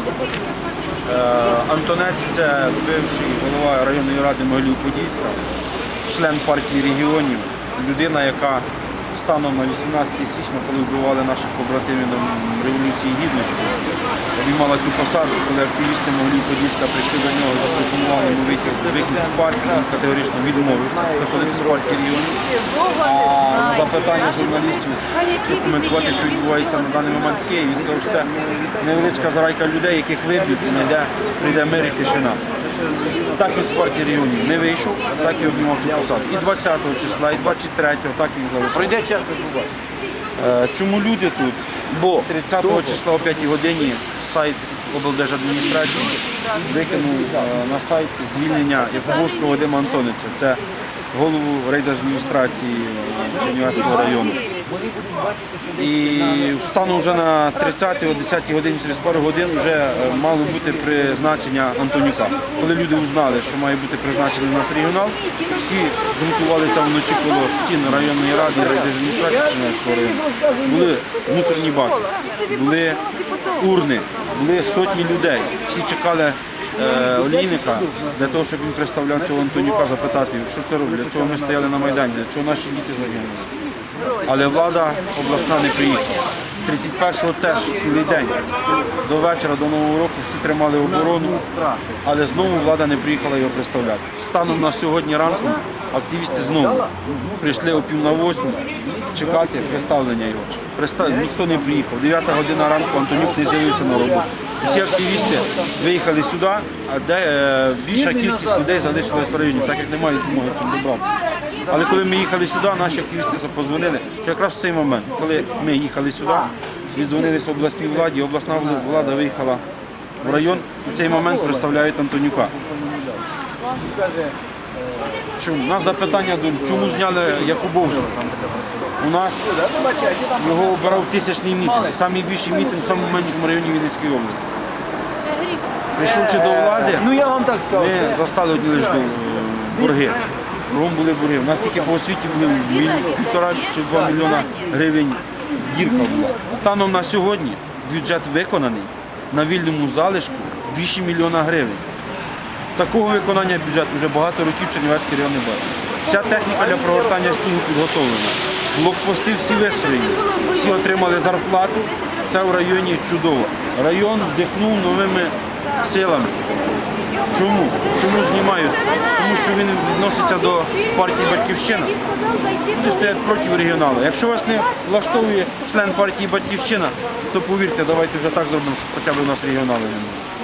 Е, Антонець це бивший голова районної ради Могилів-Подільська, член партії регіонів, людина, яка станом на 18 січня, коли вбивали наших побратимів на Революції Гідності, обіймала цю посаду, коли активісти Могилів-Подільська прийшли до нього, запропонували йому вихід, вихід з партії, він категорично відмовився, приходив з партії регіонів. А на запитання журналістів, що коментувати, що відбувається на даний момент в Києві, він сказав, що це невеличка зарайка людей, яких виб'ють і найде, прийде мир і тишина. Так він з партії регіонів не вийшов, так і обіймав цю посаду. І 20 числа, і 23-го, так він залишив. Пройде час відбувається. Е, Чому люди тут? Бо 30 числа о 5 годині сайт облдержадміністрації викинув е, на сайт звільнення Якубовського Вадима Антоновича. Це голову райдержадміністрації Чернівецького району. І станом вже на 30 о 10 годині через пару годин вже е, мало бути призначення Антонюка. Коли люди узнали, що має бути призначений у нас регіонал, всі згуртувалися вночі коло стін районної ради райдержадміністрації Чернівецького району. Були мусорні баки, були урни, були сотні людей. Всі чекали е, олійника для того, щоб він представляв цього Антонюка, запитати, що це робить, для чого ми стояли на Майдані, для чого наші діти загинули. Але влада обласна не приїхала. 31-го теж цілий день. До вечора, до Нового року всі тримали оборону, але знову влада не приїхала його представляти. Станом на сьогодні ранку активісти знову прийшли о пів на восьму чекати представлення його. Приста- Ніхто не приїхав. 9 година ранку Антонюк не з'явився на роботу. Всі активісти виїхали сюди, а де е, більша кількість людей залишилась в районі, так як немає змоги чим добрати. Але коли ми їхали сюди, наші активісти запозвонили, що якраз в цей момент, коли ми їхали сюди, віддзвонилися обласній владі, обласна влада виїхала в район, в цей момент представляють Антонюка. Чому? У нас запитання, до- чому зняли Якубовського? У нас його обирав тисячний мітинг, найбільший мітинг в самому меншому районі Вінницької області. Прийшовши до влади, Ну я вам так скажу. ми застали одні лише е, борги. Кругом були борги. У нас тільки по освіті були півтора чи два мільйона гривень дірка була. Станом на сьогодні бюджет виконаний на вільному залишку більше мільйона гривень. Такого виконання бюджету вже багато років Чернівецький район не бачив. Вся техніка для прогортання снігу підготовлена. Блокпости всі вистроєні, всі отримали зарплату. Це в районі чудово. Район вдихнув новими силами. Чому? Чому знімають? Тому що він відноситься до партії Батьківщина. Люди стоять проти регіоналу. Якщо вас не влаштовує член партії Батьківщина, то повірте, давайте вже так зробимо, щоб хоча б у нас регіонали не було.